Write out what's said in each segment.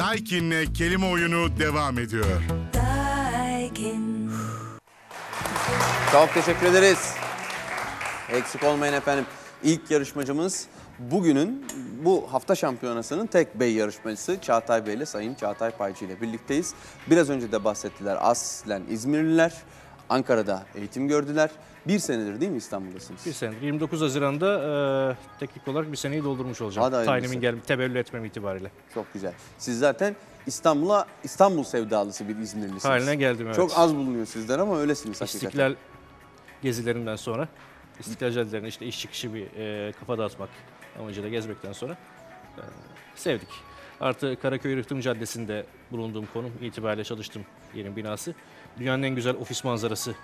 Daikin'le kelime oyunu devam ediyor. Daikin. Çok teşekkür ederiz. Eksik olmayın efendim. İlk yarışmacımız bugünün bu hafta şampiyonasının tek bey yarışmacısı Çağatay Bey ile Sayın Çağatay Paycı ile birlikteyiz. Biraz önce de bahsettiler. Aslen İzmirliler. Ankara'da eğitim gördüler. Bir senedir değil mi İstanbul'dasınız? Bir senedir. 29 Haziran'da e, teknik olarak bir seneyi doldurmuş olacağım. Hadi. Tayinimin gelip tebellü etmem itibariyle. Çok güzel. Siz zaten İstanbul'a İstanbul sevdalısı bir İzmirlisiniz. Haline geldim evet. Çok az bulunuyor sizden ama öylesiniz hakikaten. İstiklal gezilerinden sonra, İstiklal caddelerini işte iş çıkışı bir e, kafa dağıtmak amacıyla gezmekten sonra e, sevdik. Artı Karaköy Rıhtım Caddesi'nde bulunduğum konum itibariyle çalıştığım yerin binası. Dünyanın en güzel ofis manzarası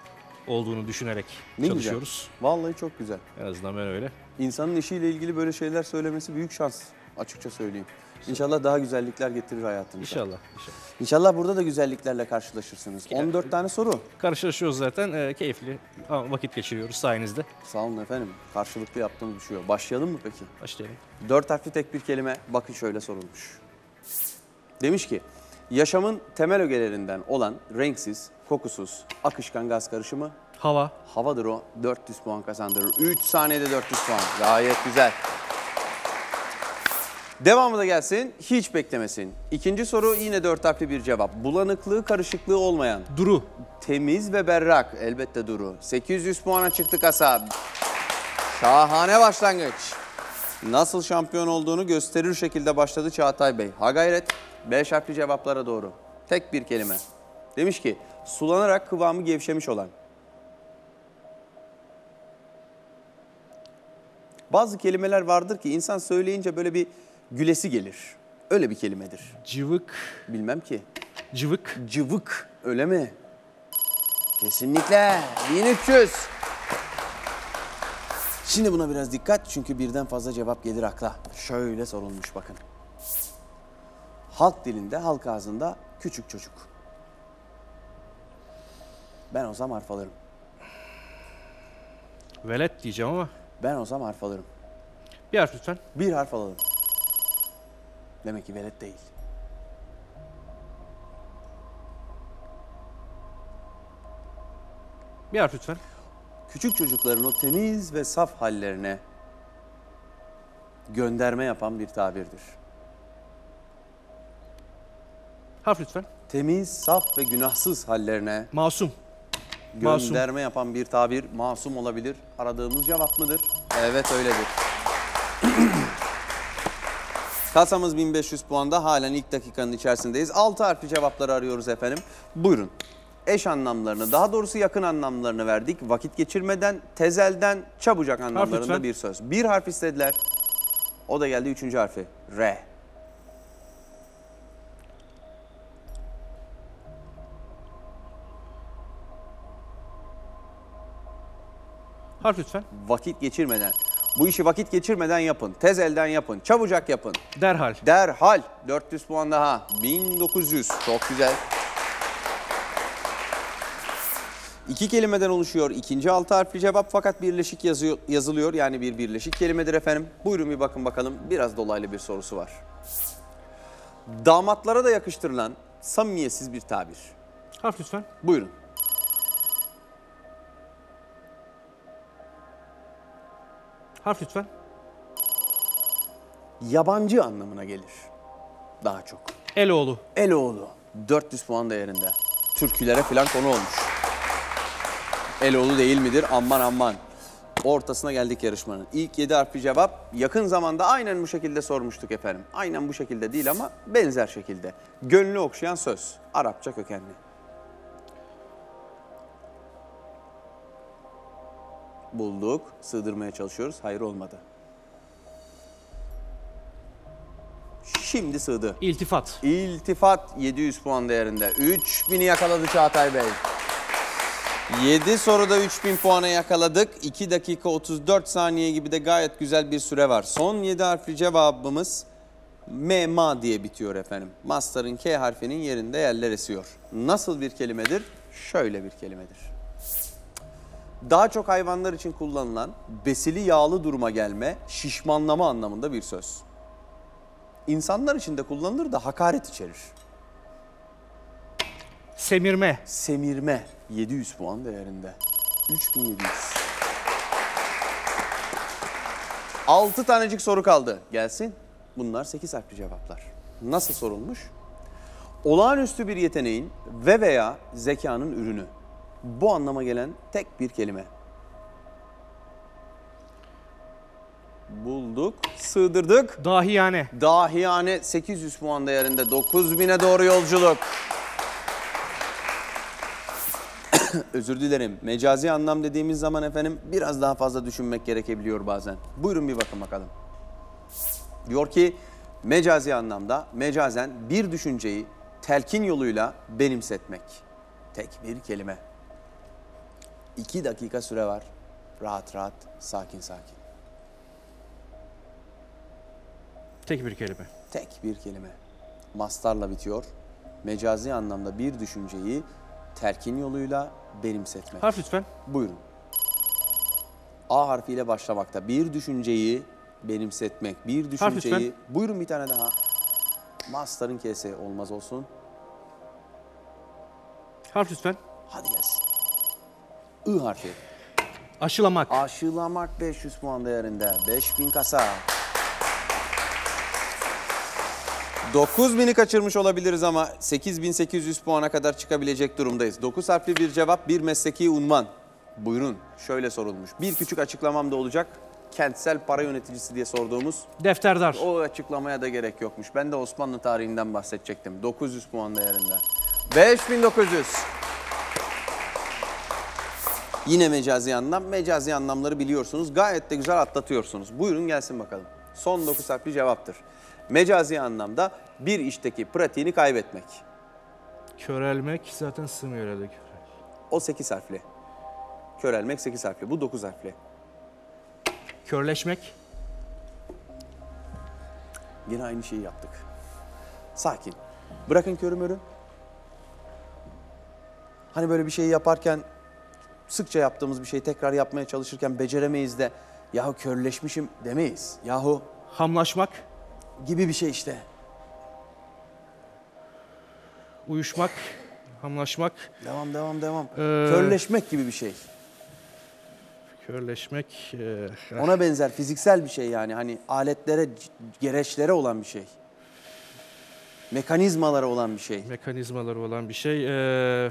olduğunu düşünerek Ne çalışıyoruz. güzel. Vallahi çok güzel. En azından ben öyle. İnsanın işiyle ilgili böyle şeyler söylemesi büyük şans. Açıkça söyleyeyim. İnşallah daha güzellikler getirir hayatınıza. İnşallah. inşallah. İnşallah burada da güzelliklerle karşılaşırsınız. Ya- 14 tane soru. Karşılaşıyoruz zaten. e, keyifli vakit geçiriyoruz sayenizde. Sağ olun efendim. Karşılıklı yaptığımız bir şey yok. Başlayalım mı peki? Başlayalım. Dört harfli tek bir kelime bakın şöyle sorulmuş. Demiş ki yaşamın temel ögelerinden olan renksiz, kokusuz, akışkan gaz karışımı Hava. havadır o. 400 puan kazandırır. 3 saniyede 400 puan. Gayet güzel. Devamı da gelsin. Hiç beklemesin. İkinci soru yine dört harfli bir cevap. Bulanıklığı, karışıklığı olmayan, Duru. temiz ve berrak. Elbette Duru. 800 puana çıktı kasa. Şahane başlangıç. Nasıl şampiyon olduğunu gösterir şekilde başladı Çağatay Bey. Ha gayret. Beş harfli cevaplara doğru. Tek bir kelime. Demiş ki sulanarak kıvamı gevşemiş olan. Bazı kelimeler vardır ki insan söyleyince böyle bir gülesi gelir. Öyle bir kelimedir. Cıvık. Bilmem ki. Cıvık. Cıvık öyle mi? Kesinlikle. 1300. Şimdi buna biraz dikkat çünkü birden fazla cevap gelir akla. Şöyle sorulmuş bakın. Halk dilinde, halk ağzında küçük çocuk. Ben olsam harf alırım. Velet diyeceğim ama. Ben olsam harf alırım. Bir harf lütfen. Bir harf alalım. Demek ki velet değil. Bir harf lütfen. Küçük çocukların o temiz ve saf hallerine gönderme yapan bir tabirdir. Harf lütfen. Temiz, saf ve günahsız hallerine Masum. Gönderme yapan bir tabir masum olabilir. Aradığımız cevap mıdır? Evet öyledir. Kasamız 1500 puanda halen ilk dakikanın içerisindeyiz. 6 harfli cevapları arıyoruz efendim. Buyurun. Eş anlamlarını, daha doğrusu yakın anlamlarını verdik. Vakit geçirmeden, tezelden, çabucak anlamlarında lütfen. bir söz. Bir harf istediler. O da geldi üçüncü harfi. R. Harf lütfen. Vakit geçirmeden. Bu işi vakit geçirmeden yapın. Tez elden yapın. Çabucak yapın. Derhal. Derhal 400 puan daha. 1900. Çok güzel. İki kelimeden oluşuyor. İkinci altı harfli cevap fakat birleşik yazıyor, yazılıyor. Yani bir birleşik kelimedir efendim. Buyurun bir bakın bakalım. Biraz dolaylı bir sorusu var. Damatlara da yakıştırılan samimiyetsiz bir tabir. Harf lütfen. Buyurun. Harf lütfen. Yabancı anlamına gelir. Daha çok. Eloğlu. Eloğlu 400 puan değerinde. Türkülere falan konu olmuş. Eloğlu değil midir? Aman aman. Ortasına geldik yarışmanın. İlk 7 harfli cevap yakın zamanda aynen bu şekilde sormuştuk efendim. Aynen bu şekilde değil ama benzer şekilde. Gönlü okşayan söz. Arapça kökenli. Bulduk. Sığdırmaya çalışıyoruz. Hayır olmadı. Şimdi sığdı. İltifat. İltifat 700 puan değerinde. 3000'i yakaladı Çağatay Bey. 7 soruda 3000 puana yakaladık. 2 dakika 34 saniye gibi de gayet güzel bir süre var. Son 7 harfli cevabımız MEMA diye bitiyor efendim. Master'ın K harfinin yerinde yerler esiyor. Nasıl bir kelimedir? Şöyle bir kelimedir. Daha çok hayvanlar için kullanılan besili yağlı duruma gelme, şişmanlama anlamında bir söz. insanlar içinde kullanılır da hakaret içerir. Semirme. Semirme 700 puan değerinde. 3700. 6 tanecik soru kaldı. Gelsin. Bunlar 8 harfli cevaplar. Nasıl sorulmuş? Olağanüstü bir yeteneğin ve veya zekanın ürünü. Bu anlama gelen tek bir kelime. Bulduk, sığdırdık. Dahiyane. Dahiyane 800 puan değerinde 9000'e doğru yolculuk. Özür dilerim. Mecazi anlam dediğimiz zaman efendim biraz daha fazla düşünmek gerekebiliyor bazen. Buyurun bir bakın bakalım. Diyor ki mecazi anlamda mecazen bir düşünceyi telkin yoluyla benimsetmek. Tek bir kelime. İki dakika süre var. Rahat rahat, sakin sakin. Tek bir kelime. Tek bir kelime. Mastarla bitiyor. Mecazi anlamda bir düşünceyi terkin yoluyla benimsetmek. Harf lütfen. Buyurun. A harfiyle başlamakta. Bir düşünceyi benimsetmek. Bir düşünceyi... Buyurun bir tane daha. Mastarın kese olmaz olsun. Harf lütfen. Hadi gelsin. I harfi. Aşılamak. Aşılamak 500 puan değerinde. 5000 kasa. 9000'i kaçırmış olabiliriz ama 8800 puana kadar çıkabilecek durumdayız. 9 harfli bir cevap, bir mesleki unvan. Buyurun, şöyle sorulmuş. Bir küçük açıklamam da olacak. Kentsel para yöneticisi diye sorduğumuz Defterdar. o açıklamaya da gerek yokmuş. Ben de Osmanlı tarihinden bahsedecektim. 900 puan değerinde. 5900. Yine mecazi anlam. Mecazi anlamları biliyorsunuz. Gayet de güzel atlatıyorsunuz. Buyurun gelsin bakalım. Son 9 harfli cevaptır. Mecazi anlamda bir işteki pratiğini kaybetmek. Körelmek zaten sığmıyor herhalde. O 8 harfli. Körelmek 8 harfli. Bu 9 harfli. Körleşmek. Yine aynı şeyi yaptık. Sakin. Bırakın körü mörü. Hani böyle bir şeyi yaparken sıkça yaptığımız bir şeyi tekrar yapmaya çalışırken beceremeyiz de yahu körleşmişim demeyiz. Yahu Hamlaşmak. gibi bir şey işte. Uyuşmak. Hamlaşmak. Devam devam devam. Ee, Körleşmek gibi bir şey. Körleşmek. e, Ona benzer fiziksel bir şey yani hani aletlere, gereçlere olan bir şey. Mekanizmalara olan bir şey. mekanizmaları olan bir şey. E,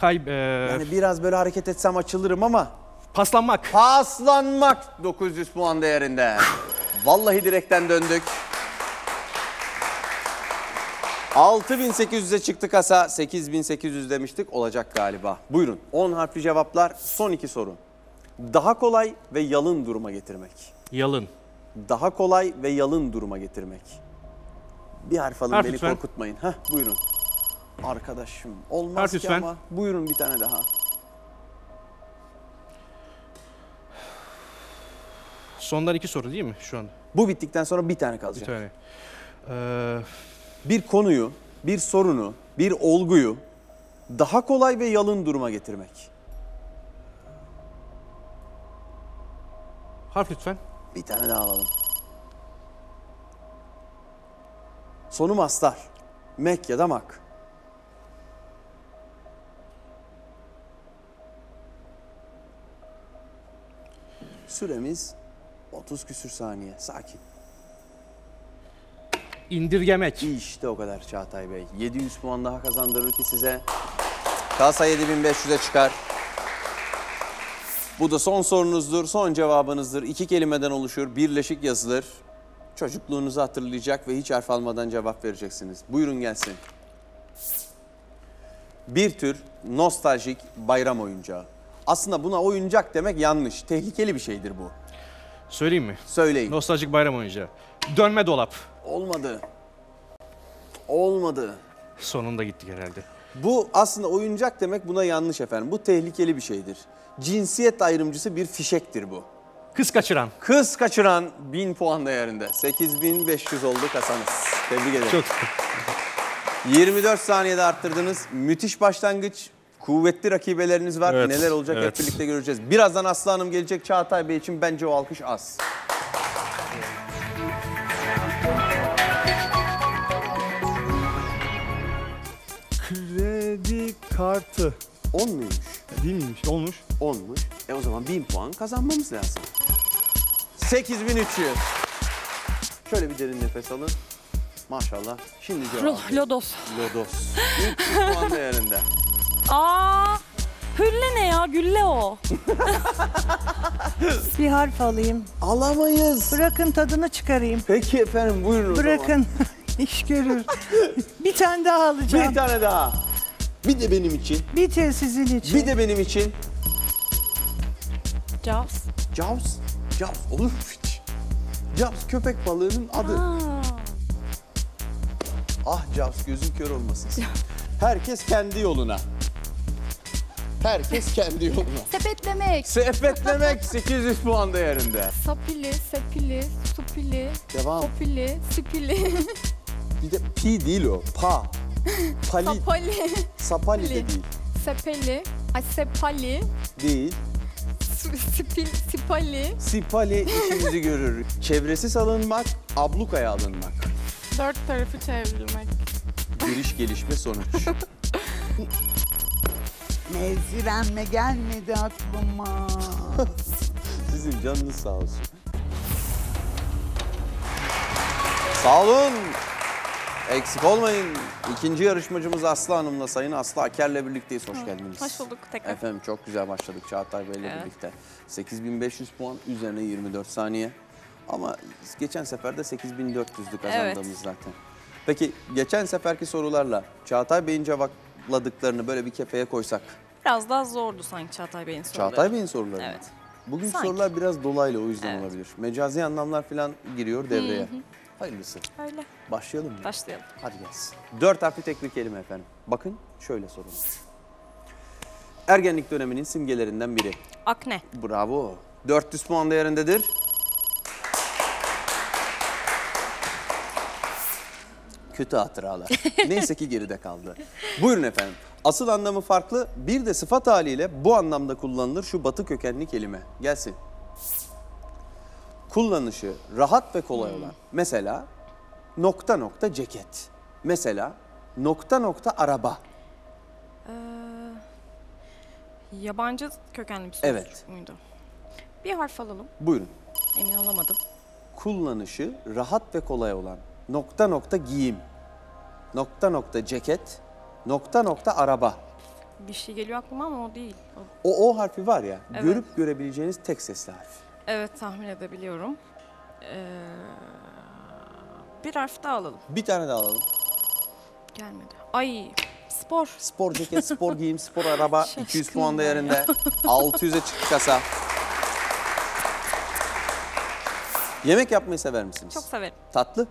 kayb... e, Yani biraz böyle hareket etsem açılırım ama paslanmak. Paslanmak 900 puan değerinde. Vallahi direkten döndük. 6800'e çıktı kasa. 8800 demiştik. Olacak galiba. Buyurun. 10 harfli cevaplar. Son iki soru. Daha kolay ve yalın duruma getirmek. Yalın. Daha kolay ve yalın duruma getirmek. Bir harf alın Harf beni lütfen. korkutmayın. Heh, buyurun. Arkadaşım olmaz Harf ki lütfen. ama. Buyurun bir tane daha. Sondan iki soru değil mi şu anda? Bu bittikten sonra bir tane Bir kalacak. tane. E, bir konuyu, bir sorunu, bir olguyu daha kolay ve yalın duruma getirmek. harf lütfen. Bir tane daha alalım. Sonu mastar. Mek ya da mak. Süremiz 30 küsür saniye. Sakin. İndirgemek. İşte o kadar Çağatay Bey. 700 puan daha kazandırır ki size. Kasa 7500'e çıkar. Bu da son sorunuzdur, son cevabınızdır. İki kelimeden oluşur, birleşik yazılır. Çocukluğunuzu hatırlayacak ve hiç harf almadan cevap vereceksiniz. Buyurun gelsin. Bir tür nostaljik bayram oyuncağı. Aslında buna oyuncak demek yanlış. Tehlikeli bir şeydir bu. Söyleyeyim mi? Söyleyin. Nostaljik bayram oyuncağı. Dönme dolap. Olmadı. Olmadı. Sonunda gittik herhalde. Bu aslında oyuncak demek buna yanlış efendim. Bu tehlikeli bir şeydir. Cinsiyet ayrımcısı bir fişektir bu. Kız kaçıran. Kız kaçıran 1000 puan değerinde. 8500 oldu kasanız. Tebrik ederim. Çok 24 saniyede arttırdınız. Müthiş başlangıç. Kuvvetli rakibeleriniz var. Evet, Neler olacak evet. hep birlikte göreceğiz. Birazdan Aslı Hanım gelecek. Çağatay Bey için bence o alkış az. 6. 10 muymuş? Değil miymiş? Olmuş. 10'muş. E o zaman 1000 puan kazanmamız lazım. 8300. Şöyle bir derin nefes alın. Maşallah. Şimdi cevap. Lodos. Lodos. 300 puan değerinde. Aa, hülle ne ya? Gülle o. Bir harf alayım. Alamayız. Bırakın tadını çıkarayım. Peki efendim buyurun o zaman. Bırakın. İş görür. bir tane daha alacağım. Bir tane daha. Bir de benim için. Bir tel sizin için. Bir de benim için. Jaws. Jaws. Jaws olur mu hiç? Jaws köpek balığının adı. Aa, Ah Jaws gözün kör olmasın. Herkes kendi yoluna. Herkes kendi yoluna. Sepetlemek. Sepetlemek 800 puan değerinde. Sapili, sepili, supili, Devam. popili, sipili, Bir de pi değil o. Pa. Pali. sapali, Sapali de değil. sepeli, ay sepali, Değil. sipil, sipali. Sipali işimizi görür. Çevresiz alınmak, ablukaya alınmak. Dört tarafı çevrilmek. Giriş gelişme sonuç. Mevzirenme gelmedi aklıma. Sizin canınız sağ olsun. Sağ olun. Eksik olmayın. İkinci yarışmacımız Aslı Hanım'la Sayın Aslı Aker'le birlikteyiz. Hoş geldiniz. hoş bulduk tekrar. Efendim çok güzel başladık Çağatay Bey'le Evet. birlikte. 8500 puan üzerine 24 saniye. Ama geçen sefer de 8400'lü kazandığımız zaten. Peki geçen seferki sorularla Çağatay Bey'in cevapladıklarını böyle bir kefeye koysak. Biraz daha zordu sanki Çağatay Bey'in soruları. Çağatay Bey'in soruları. Evet. Bugün Sanki. sorular biraz dolaylı o yüzden Evet. olabilir. Mecazi anlamlar falan giriyor devreye. Hayırlısı. Öyle. Başlayalım mı? Başlayalım. Hadi gelsin. Dört harfli tek bir kelime efendim. Bakın şöyle sorulmuş. Ergenlik döneminin simgelerinden biri. Akne. Bravo. 400 puan değerindedir. Kötü hatıralar. Neyse ki geride kaldı. Buyurun efendim. Asıl anlamı farklı. Bir de sıfat haliyle bu anlamda kullanılır şu batı kökenli kelime. Gelsin. Kullanışı rahat ve kolay olan. Mesela nokta nokta ceket. Mesela nokta nokta araba. Ee, yabancı kökenli bir sözcük Evet. muydu? Bir harf alalım. Buyurun. Emin olamadım. kullanışı rahat ve kolay olan nokta nokta giyim, nokta nokta ceket, nokta nokta araba. Bir şey geliyor aklıma ama o değil. O- O O harfi var ya, Evet. görüp görebileceğiniz tek sesli harf. Evet tahmin edebiliyorum. Ee, bir harf daha alalım. Bir tane daha alalım. Gelmedi. Ay spor. Spor ceket, spor giyim, spor araba 200 Şaşkınım puan ben ya. değerinde. 600'e çıktı kasa. Yemek yapmayı sever misiniz? Çok severim. Tatlı?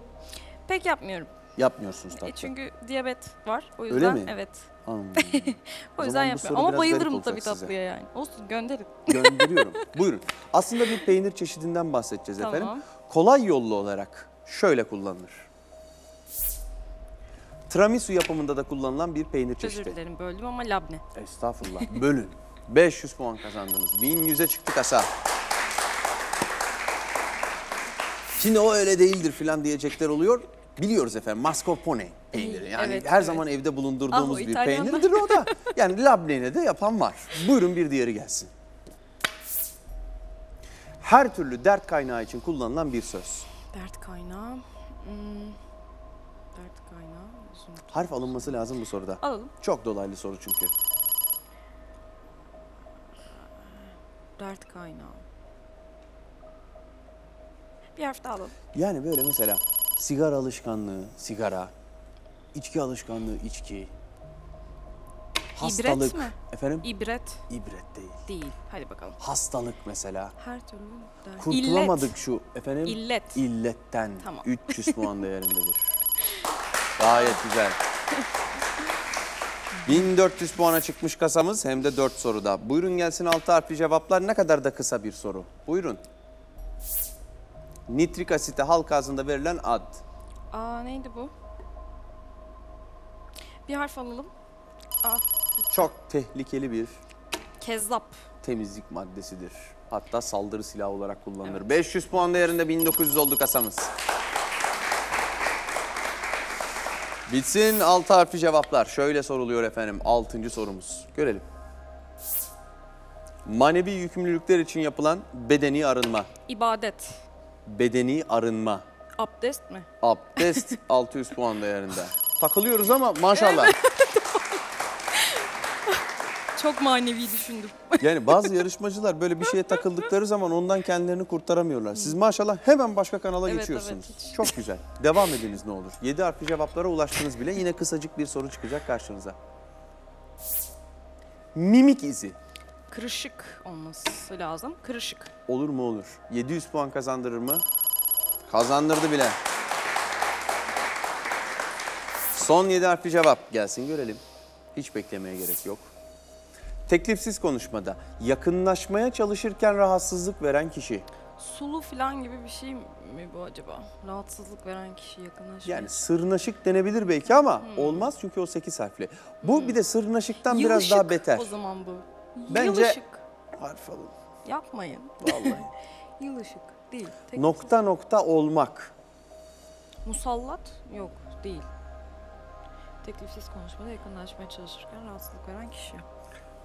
Pek yapmıyorum. Yapmıyorsunuz E tatlı. çünkü diyabet var. O Öyle yüzden mi? evet. O yüzden bu yapıyorum. soru Ama biraz garip bayılırım olacak tabii size. tatlıya yani. Olsun gönderin. Gönderiyorum. Buyurun. Aslında bir peynir çeşidinden bahsedeceğiz Tamam. efendim. Kolay yollu olarak şöyle kullanılır. Tiramisu yapımında da kullanılan bir peynir Özür çeşidi. dilerim böldüm ama labne. Estağfurullah. Bölün. 500 puan kazandınız. 1100'e çıktı kasa. Şimdi o öyle değildir falan diyecekler oluyor. Biliyoruz efendim mascarpone peyniri. Yani Evet, her evet. zaman evde Ah, bulundurduğumuz o bir İtalyanlar. peynirdir o da. Yani labneyle de yapan var. Buyurun bir diğeri gelsin. Her türlü dert kaynağı için kullanılan bir söz. Dert kaynağı. Hmm, dert kaynağı. üzüntü. Harf alınması lazım bu soruda. Alalım. Çok dolaylı soru çünkü. Dert kaynağı. Bir harf daha alalım. Yani böyle mesela sigara alışkanlığı, sigara, içki alışkanlığı, içki, hastalık. mi? Efendim? İbret İbret değil. değil. Hadi bakalım. Hastalık mesela. Her türlü dert. Kurtulamadık şu efendim. İllet. İlletten. Tamam. 300 puan değerindedir. Gayet güzel. 1400 puana çıkmış kasamız hem de 4 soruda. Buyurun gelsin 6 harfli cevaplar ne kadar da kısa bir soru. Buyurun. Nitrik asite halk ağzında verilen ad. Aa neydi bu? Bir harf alalım. Aa, Çok tehlikeli bir kezzap. temizlik maddesidir. Hatta saldırı silahı olarak kullanılır. 500 puan değerinde 1900 oldu kasamız. Bitsin altı harfli cevaplar. Şöyle soruluyor efendim. Altıncı sorumuz. Görelim. Manevi yükümlülükler için yapılan bedeni arınma. İbadet. Bedeni arınma. Abdest mi? Abdest 600 puan değerinde. Takılıyoruz ama maşallah. Çok manevi düşündüm. Yani bazı yarışmacılar böyle bir şeye takıldıkları zaman ondan kendilerini kurtaramıyorlar. Siz maşallah hemen başka kanala Evet, geçiyorsunuz. evet, hiç. Çok güzel. Devam ediniz ne olur. 7 harfli cevaplara ulaştınız bile. Yine kısacık bir soru çıkacak karşınıza. Mimik izi. Kırışık olması lazım. Kırışık. Olur mu olur. 700 puan kazandırır mı? Kazandırdı bile. Son 7 harfli cevap gelsin görelim. Hiç beklemeye gerek yok. Teklifsiz konuşmada yakınlaşmaya çalışırken rahatsızlık veren kişi. Sulu falan gibi bir şey mi bu acaba? Rahatsızlık veren kişi yakınlaşma. Yani sırnaşık denebilir belki ama olmaz çünkü o 8 harfli. Bu bir de sırnaşıktan biraz daha beter. o zaman bu. Bence- Yılışık. Harf alın. Yapmayın. Vallahi. Yılışık değil. Tek- nokta nokta olmak. Musallat? Yok değil. Teklifsiz konuşmada yakınlaşmaya çalışırken rahatsızlık veren kişi.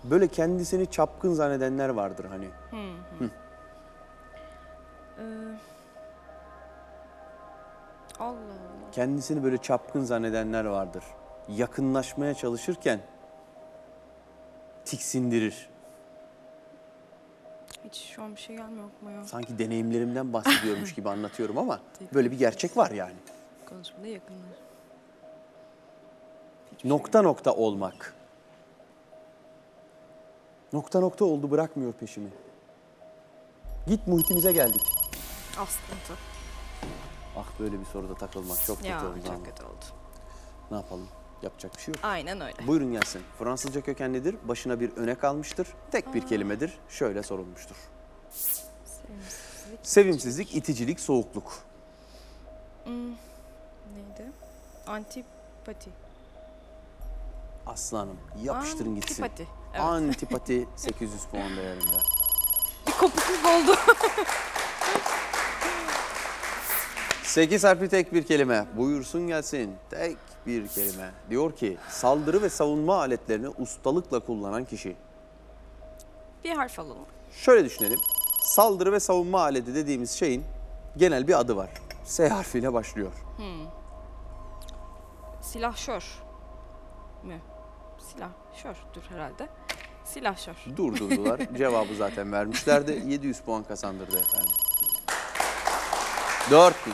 Böyle kendisini çapkın zannedenler vardır hani. Ee, Allah Allah. Kendisini böyle çapkın zannedenler vardır. Yakınlaşmaya çalışırken tiksindirir. Hiç şu an bir şey gelmiyor aklıma ya. Sanki deneyimlerimden bahsediyormuş gibi anlatıyorum ama böyle bir gerçek var yani. Konuşmada yakınlar. Nokta nokta olmak. Nokta nokta oldu bırakmıyor peşimi. Git muhitimize geldik. Askıntı. Ah böyle bir soruda takılmak çok kötü Ya oldu ama. çok kötü oldu. Ne yapalım? Yapacak bir şey yok. Aynen öyle. Buyurun gelsin. Fransızca kökenlidir. Başına bir öne kalmıştır. Tek bir kelimedir. Şöyle sorulmuştur. Sevimsizlik. Sevimsizlik, iticilik, soğukluk. Neydi? Antipati. Aslanım yapıştırın gitsin. Antipati. Evet. Antipati 800 puan değerinde. Bir kopukluk oldu. 8 harfli tek bir kelime. Buyursun gelsin. Tek bir kelime. Diyor ki saldırı ve savunma aletlerini ustalıkla kullanan kişi. bir harf alalım. Şöyle düşünelim. Saldırı ve savunma aleti dediğimiz şeyin genel bir adı var. S harfiyle başlıyor. Silahşör mü? Silahşördür herhalde. Silahşör. Durdurdular. Cevabı zaten vermişlerdi. 700 puan kazandırdı efendim. 4000.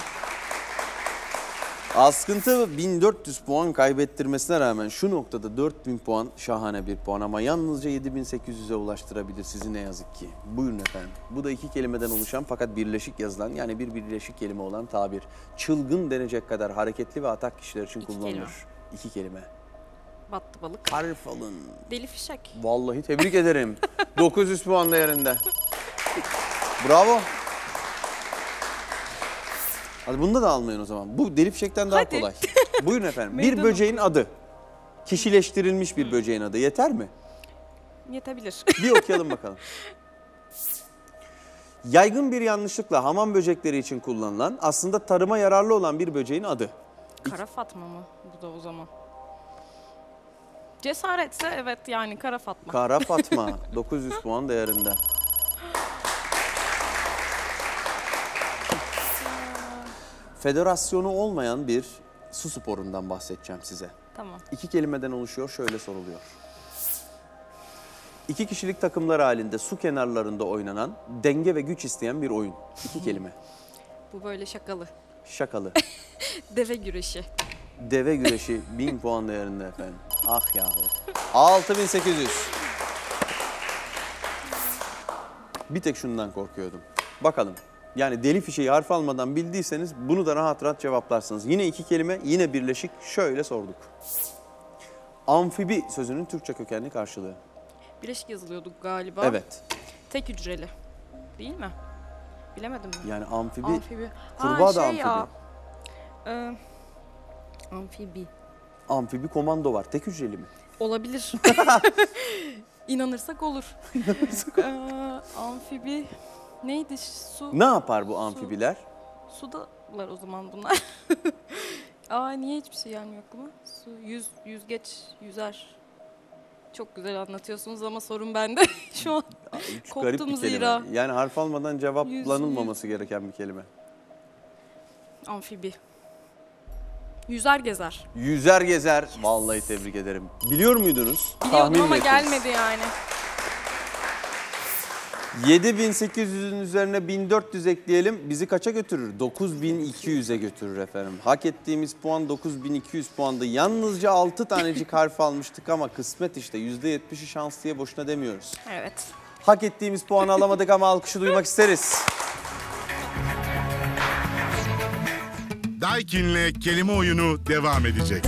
Askıntı 1400 puan kaybettirmesine rağmen şu noktada 4000 puan şahane bir puan ama yalnızca 7800'e ulaştırabilir sizi ne yazık ki. Buyurun efendim. Bu da iki kelimeden oluşan fakat birleşik yazılan yani bir birleşik kelime olan tabir. Çılgın denecek kadar hareketli ve atak kişiler için İki kullanılır. kelime. İki kelime. Battı balık. Harf alın. Deli fişek. Vallahi tebrik ederim. 900 puan değerinde. Bravo. Hadi bunda da almayın o zaman. Bu deli fişekten daha Hadi. kolay. Buyurun efendim. bir böceğin adı. Kişileştirilmiş bir böceğin adı. Yeter mi? Yetebilir. Bir okuyalım bakalım. Yaygın bir yanlışlıkla hamam böcekleri için kullanılan, aslında tarıma yararlı olan bir böceğin adı. kara Fatma mı bu da o zaman? Cesaretse evet yani kara Fatma. Kara Fatma 900 puan değerinde. Federasyonu olmayan bir su sporundan bahsedeceğim size. tamam. İki kelimeden oluşuyor, şöyle soruluyor. İki kişilik takımlar halinde su kenarlarında oynanan, denge ve güç isteyen bir oyun. İki kelime. Bu böyle şakalı. Şakalı. Deve güreşi. Deve güreşi 1000 puan değerinde efendim. Ah yahu. 6800. Bir tek şundan korkuyordum. Bakalım. Yani deli fişeği harf almadan bildiyseniz bunu da rahat rahat cevaplarsınız. Yine iki kelime, yine birleşik. Şöyle sorduk. Amfibi sözünün Türkçe kökenli karşılığı. Bileşik yazılıyorduk galiba. Evet. Tek hücreli. Değil mi? Bilemedim mi? Yani amfibi, Amfibi. kurbağa Ha, da şey amfibi. ya. Ee, amfibi. Amfibi komando var. Tek hücreli mi? Olabilir. İnanırsak olur. Ee, amfibi neydi? Su Ne yapar bu amfibiler? sudalar o zaman bunlar. Aa niye hiçbir şey gelmiyor aklıma? Su, yüz, yüzgeç, yüzer. Çok güzel anlatıyorsunuz ama sorun bende şu an. Koptum garip bir kelime. zira. Yani harf almadan cevaplanılmaması gereken bir kelime. Amfibi. Yüzer gezer. Yüzer gezer. Vallahi tebrik ederim. Biliyor muydunuz? Biliyordum Tahmin ama ettiniz? gelmedi yani. 7800'ün üzerine 1400 ekleyelim. Bizi kaça götürür? 9200'e götürür efendim. Hak ettiğimiz puan 9200 puandı. Yalnızca 6 tanecik harf almıştık ama kısmet işte. %70'i şans diye boşuna demiyoruz. Evet. Hak ettiğimiz puanı alamadık ama alkışı duymak isteriz. Daikin'le kelime oyunu devam edecek.